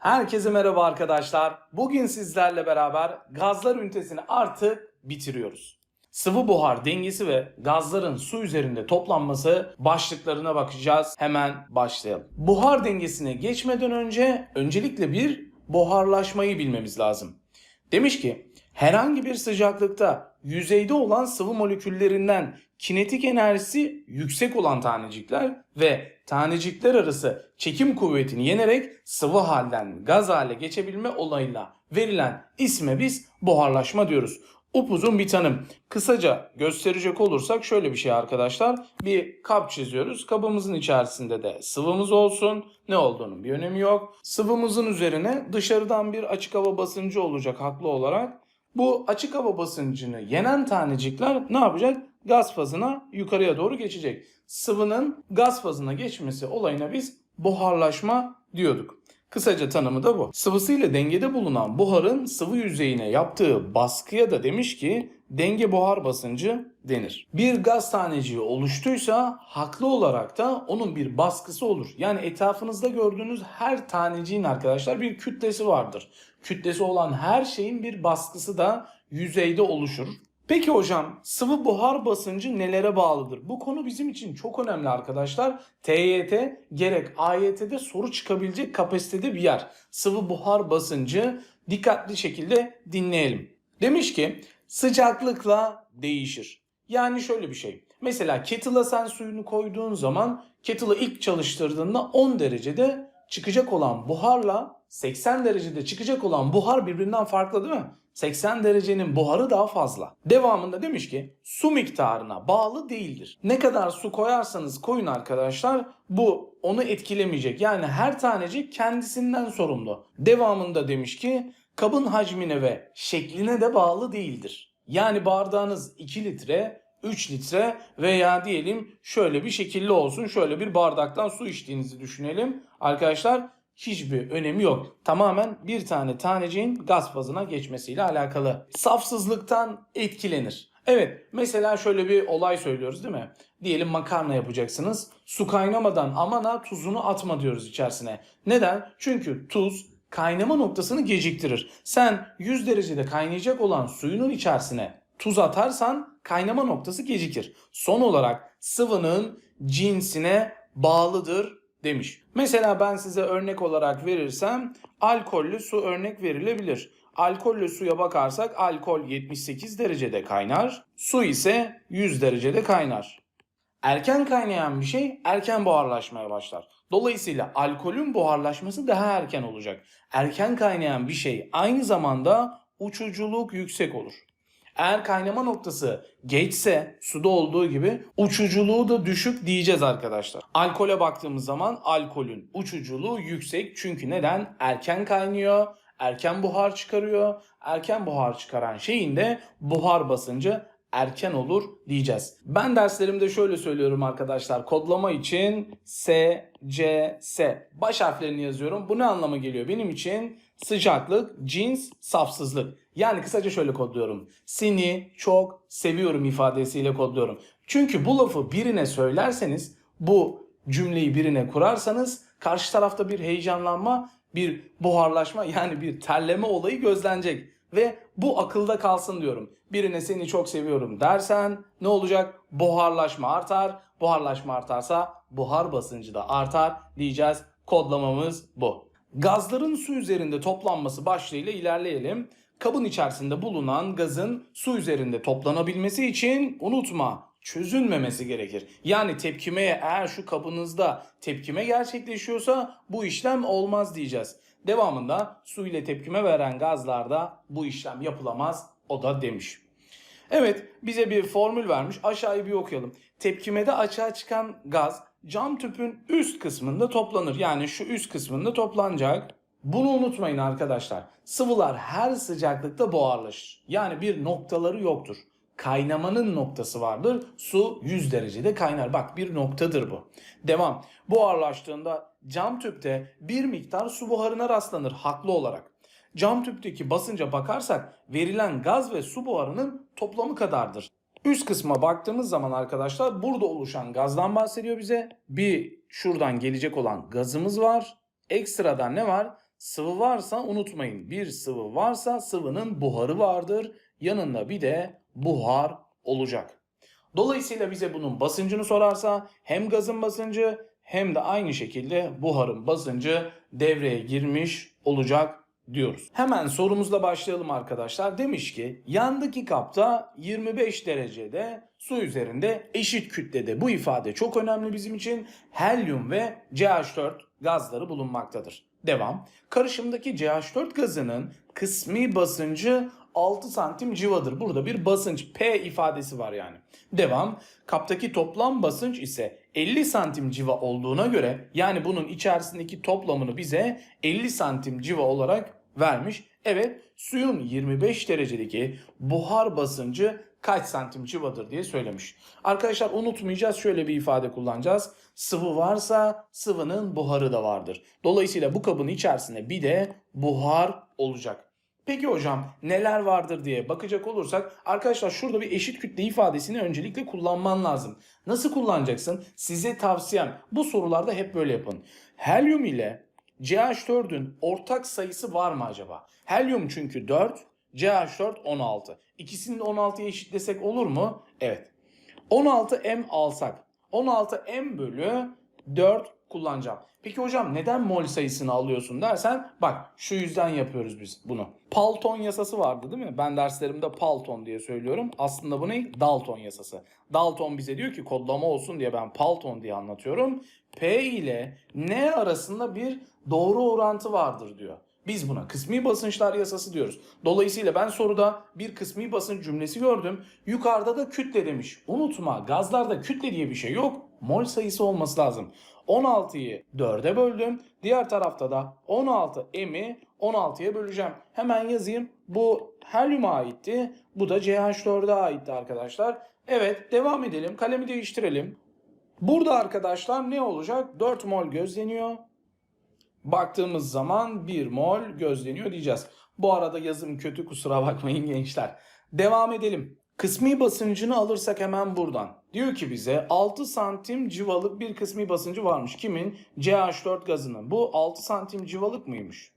Herkese merhaba arkadaşlar. Bugün sizlerle beraber gazlar ünitesini artık bitiriyoruz. Sıvı buhar dengesi ve gazların su üzerinde toplanması başlıklarına bakacağız. Hemen başlayalım. Buhar dengesine geçmeden önce öncelikle bir buharlaşmayı bilmemiz lazım. Demiş ki herhangi bir sıcaklıkta yüzeyde olan sıvı moleküllerinden kinetik enerjisi yüksek olan tanecikler ve tanecikler arası çekim kuvvetini yenerek sıvı halden gaz hale geçebilme olayıyla verilen isme biz buharlaşma diyoruz. Upuzun bir tanım. Kısaca gösterecek olursak şöyle bir şey arkadaşlar. Bir kap çiziyoruz. Kabımızın içerisinde de sıvımız olsun. Ne olduğunun bir önemi yok. Sıvımızın üzerine dışarıdan bir açık hava basıncı olacak haklı olarak. Bu açık hava basıncını yenen tanecikler ne yapacak? Gaz fazına yukarıya doğru geçecek. Sıvının gaz fazına geçmesi olayına biz buharlaşma diyorduk. Kısaca tanımı da bu. Sıvısıyla dengede bulunan buharın sıvı yüzeyine yaptığı baskıya da demiş ki denge buhar basıncı denir. Bir gaz taneciği oluştuysa haklı olarak da onun bir baskısı olur. Yani etrafınızda gördüğünüz her taneciğin arkadaşlar bir kütlesi vardır. Kütlesi olan her şeyin bir baskısı da yüzeyde oluşur. Peki hocam sıvı buhar basıncı nelere bağlıdır? Bu konu bizim için çok önemli arkadaşlar. TYT gerek AYT'de soru çıkabilecek kapasitede bir yer. Sıvı buhar basıncı dikkatli şekilde dinleyelim. Demiş ki sıcaklıkla değişir. Yani şöyle bir şey. Mesela kettle'a sen suyunu koyduğun zaman kettle'ı ilk çalıştırdığında 10 derecede çıkacak olan buharla 80 derecede çıkacak olan buhar birbirinden farklı değil mi? 80 derecenin buharı daha fazla. Devamında demiş ki su miktarına bağlı değildir. Ne kadar su koyarsanız koyun arkadaşlar bu onu etkilemeyecek. Yani her tanecik kendisinden sorumlu. Devamında demiş ki kabın hacmine ve şekline de bağlı değildir. Yani bardağınız 2 litre 3 litre veya diyelim şöyle bir şekilli olsun. Şöyle bir bardaktan su içtiğinizi düşünelim. Arkadaşlar hiçbir önemi yok. Tamamen bir tane taneciğin gaz fazına geçmesiyle alakalı. Safsızlıktan etkilenir. Evet mesela şöyle bir olay söylüyoruz değil mi? Diyelim makarna yapacaksınız. Su kaynamadan aman ha tuzunu atma diyoruz içerisine. Neden? Çünkü tuz kaynama noktasını geciktirir. Sen 100 derecede kaynayacak olan suyunun içerisine tuz atarsan kaynama noktası gecikir. Son olarak sıvının cinsine bağlıdır demiş. Mesela ben size örnek olarak verirsem alkollü su örnek verilebilir. Alkollü suya bakarsak alkol 78 derecede kaynar, su ise 100 derecede kaynar. Erken kaynayan bir şey erken buharlaşmaya başlar. Dolayısıyla alkolün buharlaşması daha erken olacak. Erken kaynayan bir şey aynı zamanda uçuculuk yüksek olur. Eğer kaynama noktası geçse suda olduğu gibi uçuculuğu da düşük diyeceğiz arkadaşlar. Alkole baktığımız zaman alkolün uçuculuğu yüksek çünkü neden? Erken kaynıyor, erken buhar çıkarıyor. Erken buhar çıkaran şeyin de buhar basıncı erken olur diyeceğiz. Ben derslerimde şöyle söylüyorum arkadaşlar. Kodlama için S, C, S. Baş harflerini yazıyorum. Bu ne anlama geliyor? Benim için sıcaklık, cins, safsızlık. Yani kısaca şöyle kodluyorum. Seni çok seviyorum ifadesiyle kodluyorum. Çünkü bu lafı birine söylerseniz, bu cümleyi birine kurarsanız karşı tarafta bir heyecanlanma, bir buharlaşma yani bir terleme olayı gözlenecek. Ve bu akılda kalsın diyorum. Birine seni çok seviyorum dersen ne olacak? Buharlaşma artar. Buharlaşma artarsa buhar basıncı da artar diyeceğiz. Kodlamamız bu. Gazların su üzerinde toplanması başlığıyla ilerleyelim. Kabın içerisinde bulunan gazın su üzerinde toplanabilmesi için unutma çözünmemesi gerekir. Yani tepkimeye eğer şu kabınızda tepkime gerçekleşiyorsa bu işlem olmaz diyeceğiz. Devamında su ile tepkime veren gazlarda bu işlem yapılamaz o da demiş. Evet bize bir formül vermiş aşağıyı bir okuyalım. Tepkimede açığa çıkan gaz cam tüpün üst kısmında toplanır. Yani şu üst kısmında toplanacak. Bunu unutmayın arkadaşlar. Sıvılar her sıcaklıkta buharlaşır. Yani bir noktaları yoktur. Kaynamanın noktası vardır. Su 100 derecede kaynar. Bak bir noktadır bu. Devam. Buharlaştığında cam tüpte bir miktar su buharına rastlanır haklı olarak. Cam tüpteki basınca bakarsak verilen gaz ve su buharının toplamı kadardır. Üst kısma baktığımız zaman arkadaşlar burada oluşan gazdan bahsediyor bize. Bir şuradan gelecek olan gazımız var. Ekstradan ne var? sıvı varsa unutmayın bir sıvı varsa sıvının buharı vardır. Yanında bir de buhar olacak. Dolayısıyla bize bunun basıncını sorarsa hem gazın basıncı hem de aynı şekilde buharın basıncı devreye girmiş olacak diyoruz. Hemen sorumuzla başlayalım arkadaşlar. Demiş ki yandaki kapta 25 derecede su üzerinde eşit kütlede bu ifade çok önemli bizim için. Helyum ve CH4 gazları bulunmaktadır. Devam. Karışımdaki CH4 gazının kısmi basıncı 6 santim civadır. Burada bir basınç P ifadesi var yani. Devam. Kaptaki toplam basınç ise 50 santim civa olduğuna göre yani bunun içerisindeki toplamını bize 50 santim civa olarak vermiş. Evet suyun 25 derecedeki buhar basıncı kaç santim civadır diye söylemiş. Arkadaşlar unutmayacağız şöyle bir ifade kullanacağız. Sıvı varsa sıvının buharı da vardır. Dolayısıyla bu kabın içerisinde bir de buhar olacak. Peki hocam neler vardır diye bakacak olursak arkadaşlar şurada bir eşit kütle ifadesini öncelikle kullanman lazım. Nasıl kullanacaksın? Size tavsiyem bu sorularda hep böyle yapın. Helyum ile CH4'ün ortak sayısı var mı acaba? Helyum çünkü 4, CH4 16. İkisini de 16'ya eşitlesek olur mu? Evet. 16M alsak 16M bölü 4 kullanacağım. Peki hocam neden mol sayısını alıyorsun dersen bak şu yüzden yapıyoruz biz bunu. Palton yasası vardı değil mi? Ben derslerimde Palton diye söylüyorum. Aslında bu ne? Dalton yasası. Dalton bize diyor ki kodlama olsun diye ben Palton diye anlatıyorum. P ile N arasında bir doğru orantı vardır diyor. Biz buna kısmi basınçlar yasası diyoruz. Dolayısıyla ben soruda bir kısmi basınç cümlesi gördüm. Yukarıda da kütle demiş. Unutma gazlarda kütle diye bir şey yok. Mol sayısı olması lazım. 16'yı 4'e böldüm. Diğer tarafta da 16 M'i 16'ya böleceğim. Hemen yazayım. Bu helyuma aitti. Bu da CH4'e aitti arkadaşlar. Evet devam edelim. Kalemi değiştirelim. Burada arkadaşlar ne olacak? 4 mol gözleniyor. Baktığımız zaman 1 mol gözleniyor diyeceğiz. Bu arada yazım kötü kusura bakmayın gençler. Devam edelim. Kısmi basıncını alırsak hemen buradan. Diyor ki bize 6 santim civalık bir kısmi basıncı varmış. Kimin? CH4 gazının. Bu 6 santim civalık mıymış?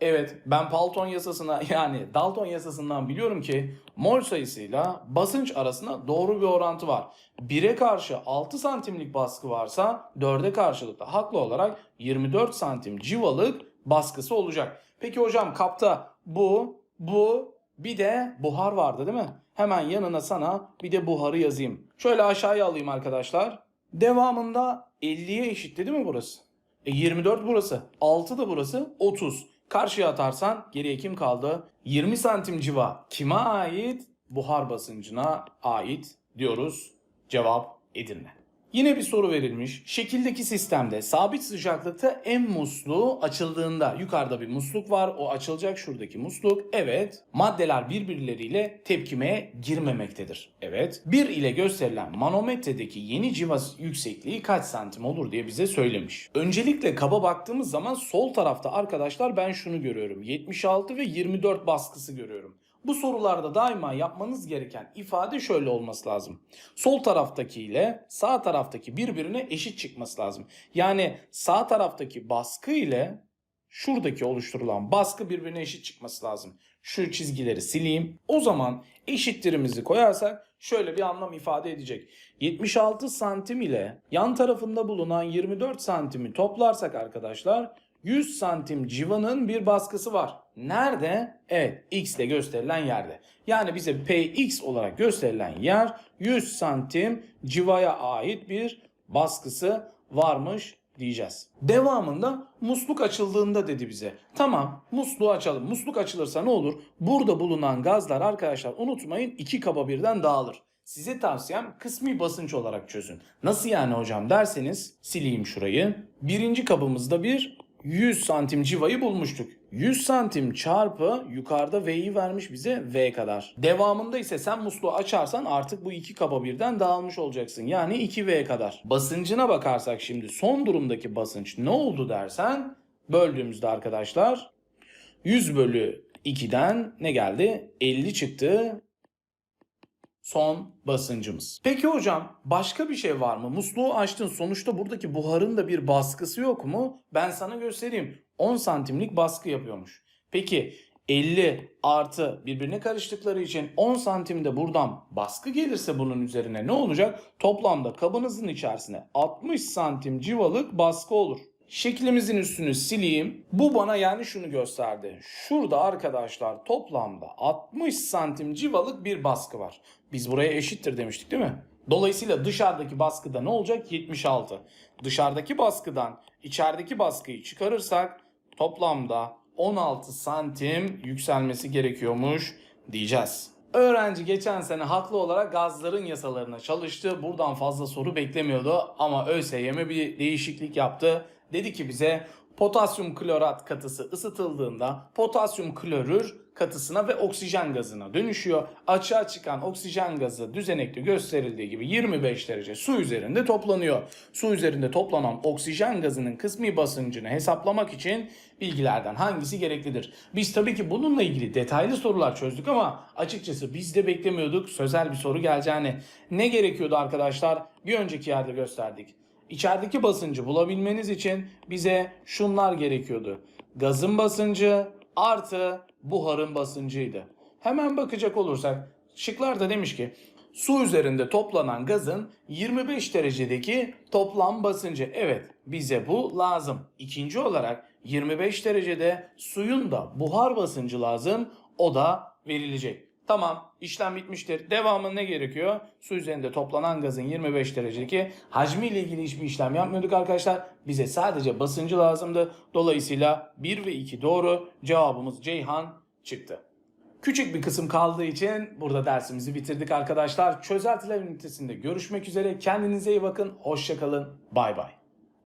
Evet ben Palton yasasına yani Dalton yasasından biliyorum ki mol sayısıyla basınç arasında doğru bir orantı var. 1'e karşı 6 santimlik baskı varsa 4'e karşılık da haklı olarak 24 santim civalık baskısı olacak. Peki hocam kapta bu, bu bir de buhar vardı değil mi? Hemen yanına sana bir de buharı yazayım. Şöyle aşağıya alayım arkadaşlar. Devamında 50'ye eşitti değil mi burası? E 24 burası. 6 da burası 30. Karşıya atarsan geriye kim kaldı? 20 santim civa. Kime ait? Buhar basıncına ait diyoruz. Cevap Edirne. Yine bir soru verilmiş. Şekildeki sistemde sabit sıcaklıkta M musluğu açıldığında yukarıda bir musluk var. O açılacak şuradaki musluk. Evet. Maddeler birbirleriyle tepkimeye girmemektedir. Evet. 1 ile gösterilen manometredeki yeni civa yüksekliği kaç santim olur diye bize söylemiş. Öncelikle kaba baktığımız zaman sol tarafta arkadaşlar ben şunu görüyorum. 76 ve 24 baskısı görüyorum. Bu sorularda daima yapmanız gereken ifade şöyle olması lazım. Sol taraftaki ile sağ taraftaki birbirine eşit çıkması lazım. Yani sağ taraftaki baskı ile şuradaki oluşturulan baskı birbirine eşit çıkması lazım. Şu çizgileri sileyim. O zaman eşittirimizi koyarsak şöyle bir anlam ifade edecek. 76 santim ile yan tarafında bulunan 24 santimi toplarsak arkadaşlar 100 santim civanın bir baskısı var. Nerede? Evet x ile gösterilen yerde. Yani bize px olarak gösterilen yer 100 santim civaya ait bir baskısı varmış diyeceğiz. Devamında musluk açıldığında dedi bize. Tamam musluğu açalım. Musluk açılırsa ne olur? Burada bulunan gazlar arkadaşlar unutmayın iki kaba birden dağılır. Size tavsiyem kısmi basınç olarak çözün. Nasıl yani hocam derseniz sileyim şurayı. Birinci kabımızda bir 100 santim civayı bulmuştuk. 100 santim çarpı yukarıda V'yi vermiş bize V kadar. Devamında ise sen musluğu açarsan artık bu iki kaba birden dağılmış olacaksın. Yani 2V kadar. Basıncına bakarsak şimdi son durumdaki basınç ne oldu dersen böldüğümüzde arkadaşlar 100 bölü 2'den ne geldi? 50 çıktı son basıncımız. Peki hocam başka bir şey var mı? Musluğu açtın sonuçta buradaki buharın da bir baskısı yok mu? Ben sana göstereyim. 10 santimlik baskı yapıyormuş. Peki 50 artı birbirine karıştıkları için 10 santimde buradan baskı gelirse bunun üzerine ne olacak? Toplamda kabınızın içerisine 60 santim civalık baskı olur. Şeklimizin üstünü sileyim. Bu bana yani şunu gösterdi. Şurada arkadaşlar toplamda 60 santim civalık bir baskı var. Biz buraya eşittir demiştik değil mi? Dolayısıyla dışarıdaki baskıda ne olacak? 76. Dışarıdaki baskıdan içerideki baskıyı çıkarırsak toplamda 16 santim yükselmesi gerekiyormuş diyeceğiz. Öğrenci geçen sene haklı olarak gazların yasalarına çalıştı. Buradan fazla soru beklemiyordu ama ÖSYM bir değişiklik yaptı. Dedi ki bize potasyum klorat katısı ısıtıldığında potasyum klorür katısına ve oksijen gazına dönüşüyor. Açığa çıkan oksijen gazı düzenekte gösterildiği gibi 25 derece su üzerinde toplanıyor. Su üzerinde toplanan oksijen gazının kısmi basıncını hesaplamak için bilgilerden hangisi gereklidir? Biz tabii ki bununla ilgili detaylı sorular çözdük ama açıkçası biz de beklemiyorduk sözel bir soru geleceğini. Ne gerekiyordu arkadaşlar? Bir önceki yerde gösterdik. İçerideki basıncı bulabilmeniz için bize şunlar gerekiyordu. Gazın basıncı artı buharın basıncıydı. Hemen bakacak olursak şıklarda demiş ki su üzerinde toplanan gazın 25 derecedeki toplam basıncı. Evet bize bu lazım. İkinci olarak 25 derecede suyun da buhar basıncı lazım. O da verilecek. Tamam işlem bitmiştir. Devamı ne gerekiyor? Su üzerinde toplanan gazın 25 derecedeki hacmiyle ilgili hiçbir işlem yapmıyorduk arkadaşlar. Bize sadece basıncı lazımdı. Dolayısıyla 1 ve 2 doğru. Cevabımız Ceyhan çıktı. Küçük bir kısım kaldığı için burada dersimizi bitirdik arkadaşlar. Çözeltiler ünitesinde görüşmek üzere. Kendinize iyi bakın. Hoşçakalın. Bay bay.